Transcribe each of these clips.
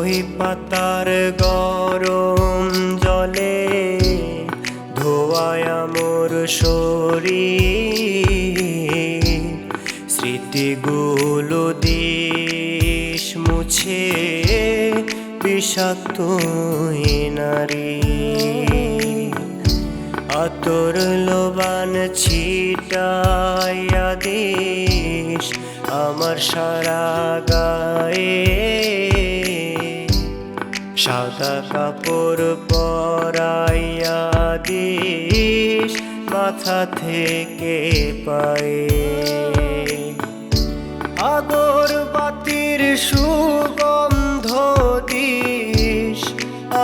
বড়ই পাতার গরম জলে ধোয়ায় মোর শরীর। স্মৃতিগুলো দিস মুছে বিষাক্ত নারী। আতর লোবান ছিটাইয়া দিস আমার সারা গায়ে সাদা কাপড় পরাইয়া দিস, মাথা থেকে পায়ে। আগর বাতির সুগন্ধ দিস,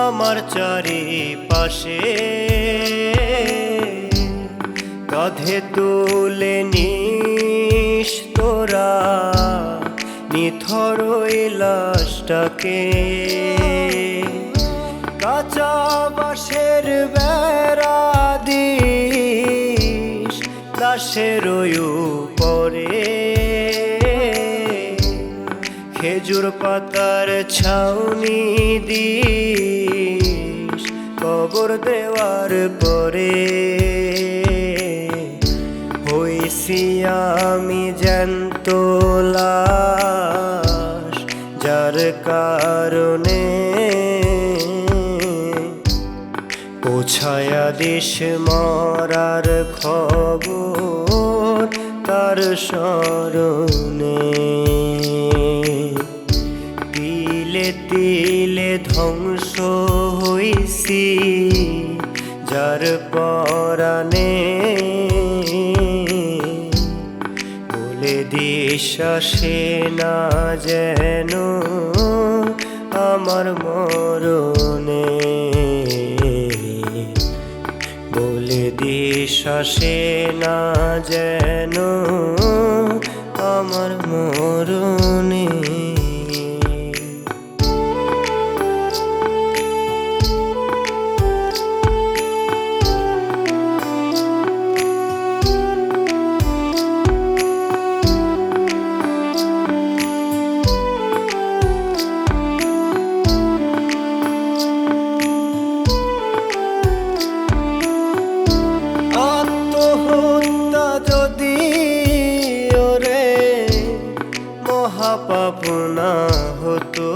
আমার চারিপাশে। কাঁধে তুলে নিস তোরা, নিথর কাঁচা বাঁশের বেড়া দিস, লাশের পরে খেজুর পাতার ছাউনি দিস, কবর দেওয়ার পরে। হইছি আমি জ্যান্ত যার কারণে পৌঁছায়া দেশ মরার খবর তার স্মরণে। তিলে তিলে ধ্বংস হইছি, যার পরাণে। বলে দিশাসে না যেন আমার মরণে দিশাসে না যেন আমার মরণে মহাপাপ না হতো।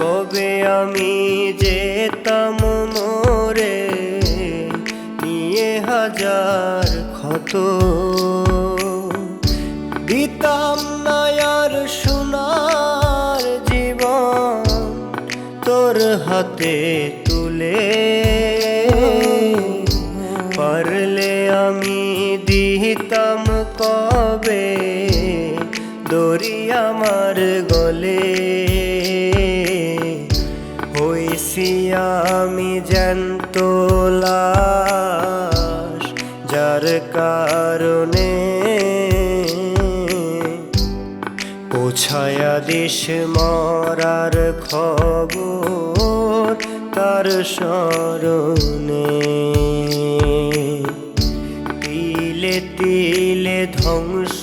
কবে আমি যেতাম মোরে, নিয়ে হাজার ক্ষত। দিতাম নায়ার সোনার জীবন তোর হাতে তুলে। দড়ি আমার গলে। হইছি আমি জ্যান্ত যার কারণে পৌঁছায়া দেশ মরার খবর তার স্মরণে। তিলে তিলে ধ্বংস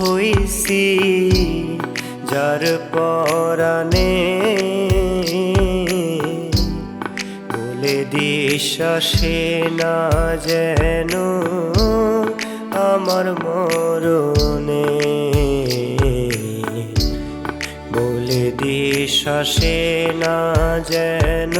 হইছি, যার পরাণে বলে দিশাসে না যেন আমার মরণে। বলে দিশাসে না যেন